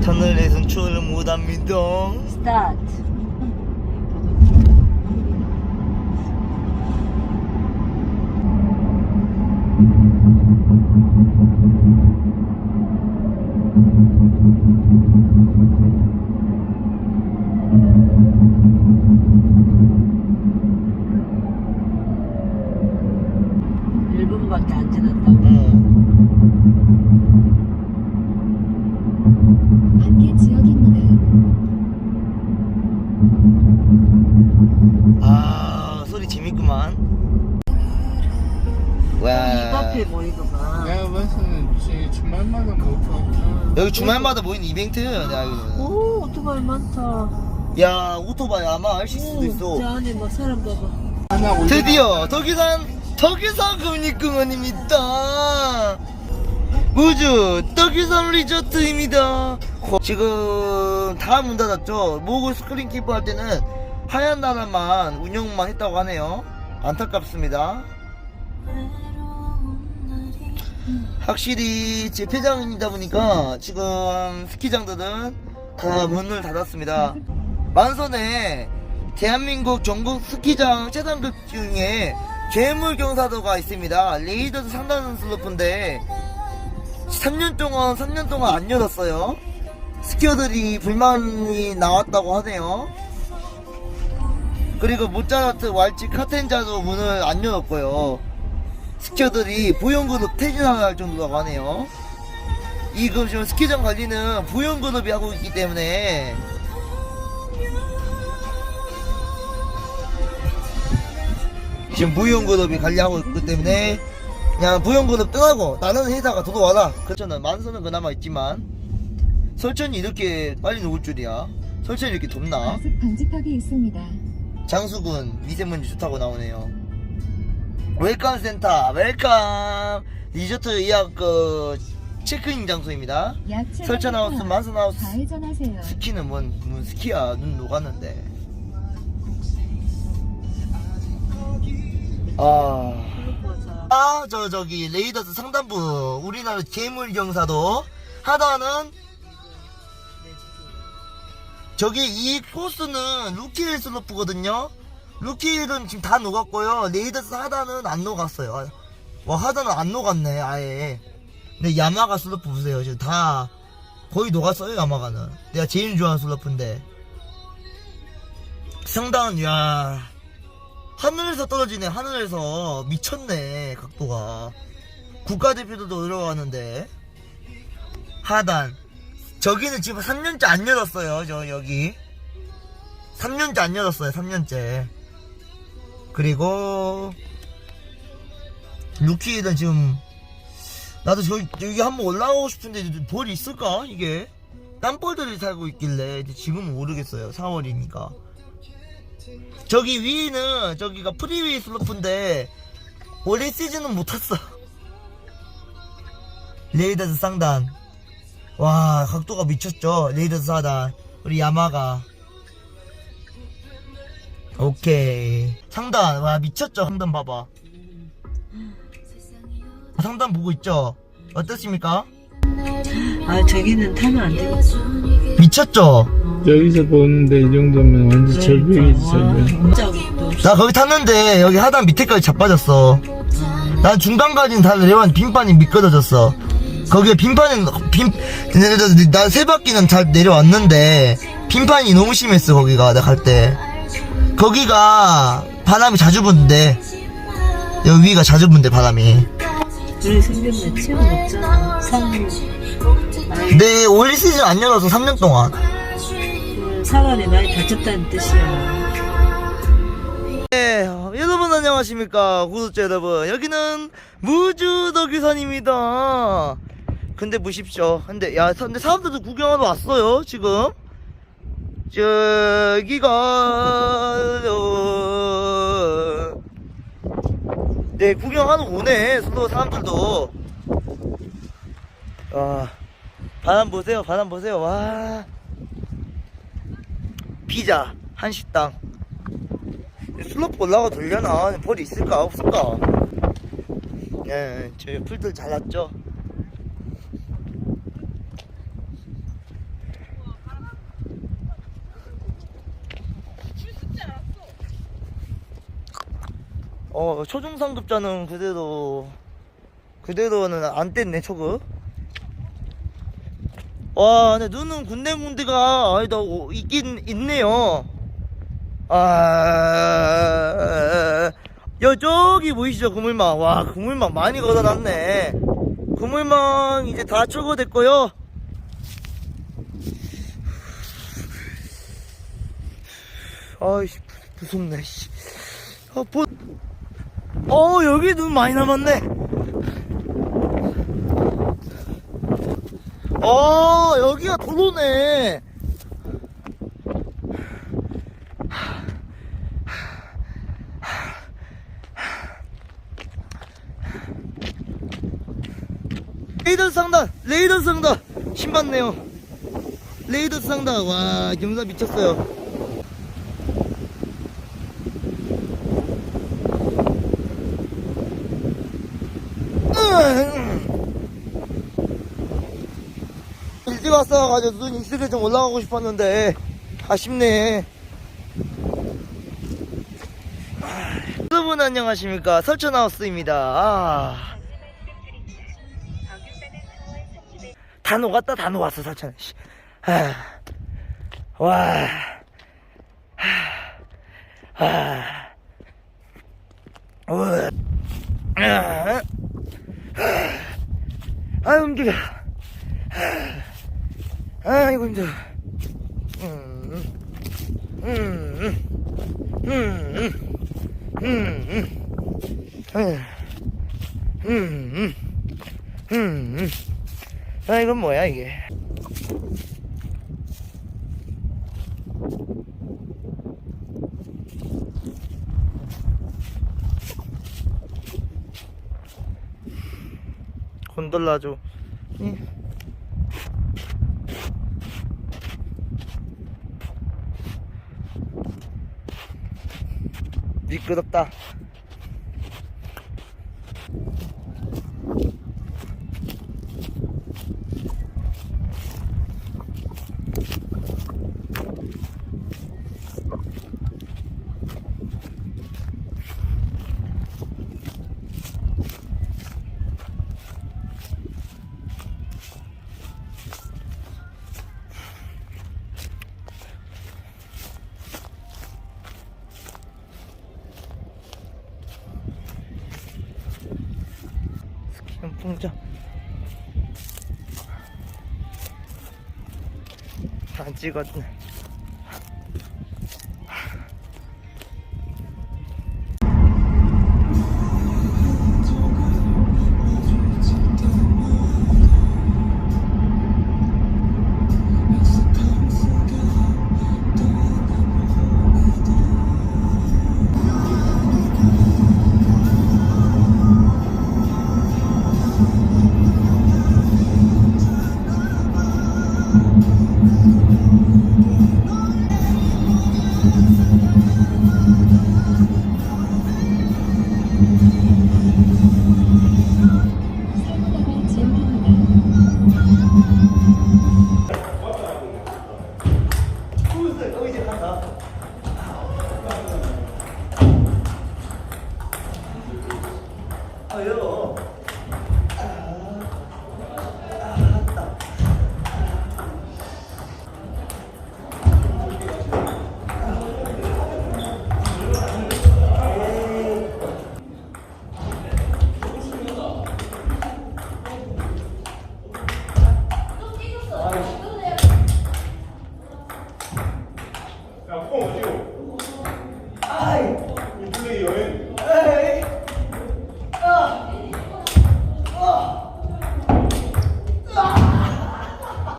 터널에선 추월을 못합니다. 스타트. 아 소리 재밌구만. 입 와. 앞에 보이구만. 내가 봤을 주말마다 못 봐. 여기 주말마다 모이는 이벤트예요. 내가 알기로는. 오, 오토바이 많다. 야 오토바이 아마 알실 수도 오, 있어. 저 안에 막 사람 봐봐. 하나 올려. 드디어 덕유산 덕유산 국립공원입니다. 우주 덕유산 리조트입니다. 지금 다 문 닫았죠. 모글 스크린 키퍼 할 때는 하얀 나라만 운영만 했다고 하네요. 안타깝습니다. 확실히 재폐장이다 보니까 지금 스키장들은 다 문을 닫았습니다. 만선에 대한민국 전국 스키장 최단급 중에 괴물 경사도가 있습니다. 레이더도 상당한 슬로프인데 3년 동안 3년 동안 안 열었어요. 스키어들이 불만이 나왔다고 하네요. 그리고 모짜르트 왈츠 카텐자도 문을 안 열었고요. 스키어들이 보형그룹 퇴진할 정도라고 하네요. 이금 지금 스키장 관리는 보형그룹이 하고 있기 때문에 지금 무용그룹이 관리하고 있기 때문에 그냥 무용그룹 떠나고 다른 회사가 들어와라 그렇잖아 만선은 그나마 있지만 설천이 이렇게 빨리 녹을 줄이야 설천이 이렇게 덥나 과습 방지턱이 있습니다. 장수군 미세먼지 좋다고 나오네요. 웰컴 센터 웰컴! 리조트 예약 그 체크인 장소입니다. 약 설천 하우스 만선 하우스 좌회전하세요. 스키는 뭔, 뭔 스키야? 눈 녹았는데. 아... 아, 저, 저기, 레이더스 상단부, 우리나라 괴물 경사도 하다는, 저기, 이 코스는 루키힐 슬로프거든요? 루키힐은 지금 다 녹았고요. 레이더스 하다는 안 녹았어요. 와, 하다는 안 녹았네, 아예. 근데 야마가 슬로프 보세요. 지금 다 거의 녹았어요, 야마가는. 내가 제일 좋아하는 슬로프인데. 상단, 야 하늘에서 떨어지네, 하늘에서. 미쳤네, 각도가. 국가대표들도 들어가는데. 하단. 저기는 지금 3년째 안 열었어요, 저, 여기. 3년째 안 열었어요, 3년째. 그리고, 루키는 지금, 나도 저, 여기 한번 올라가고 싶은데, 볼이 있을까, 이게? 땀볼들이 살고 있길래, 지금은 모르겠어요, 4월이니까. 저기 위는 저기가 프리웨이 슬로프인데 올해 시즌은 못 탔어. 레이더스 쌍단. 와 각도가 미쳤죠. 레이더스 사단. 우리 야마가. 오케이. 상단 와 미쳤죠. 상단 봐봐. 상단 보고 있죠. 어떻습니까? 아, 저기는 타면 안 되겠어. 미쳤죠. 여기서 보는데 이 정도면 완전 절벽이지 절벽. 나 거기 탔는데 여기 하단 밑에까지 자빠졌어. 난 중간까지는 다 내려왔는데 빈판이 미끄러졌어. 거기에 빈판은 빈, 나세 바퀴는 잘 내려왔는데 빈판이 너무 심했어 거기가 나 갈 때. 거기가 바람이 자주 부는데 여기 위가 자주 부는데 바람이. 우리 생겼네. 체험 없잖아. 산, 근데 올 시즌 안 열어서 3년 동안. 그 사관이 많이 다쳤다는 뜻이야. 네, 여러분 안녕하십니까 구독자 여러분 여기는 무주덕유산입니다 근데 보십시오. 근데 야 근데 사람들도 구경하러 왔어요 지금? 저기가 어... 네 구경하러 오네 서로 사람들도. 아 바람 보세요 바람 보세요. 와. 피자 한식당. 슬로프 올라가 돌려나 볼이 있을까 없을까? 예, 저희 풀들 잘났죠 어, 초중상급자는 그대로, 그대로는 안 뗐네, 초급. 와, 근데 눈은 군데군데가, 아니다, 오, 있긴 있네요. 아, 여, 저기 보이시죠, 그물망. 와, 그물망 많이 걷어놨네. 그물망 이제 다 철거됐고요. 아이씨, 무섭네, 씨. 아, 보, 어, 여기 눈 많이 남았네. 어, 여기가 도로네. 레이더 상단, 레이더 상단, 신받네요. 레이더 상단, 와, 경사 미쳤어요. 일찍 왔어가지고 눈 익숙해 좀 올라가고 싶었는데 아쉽네 여러분 안녕하십니까 설천하우스입니다 아. 다 녹았다 다 녹았어 설천 씨. 아. 와 아. 와. 아. 아, 움직여. 아 이고, 힘들어. 음, 음, 음, 음, 음, 음. 아, 이건 뭐야, 이게. 곤돌라죠. 예. 끝없다. 동전 안 찍었네. 아요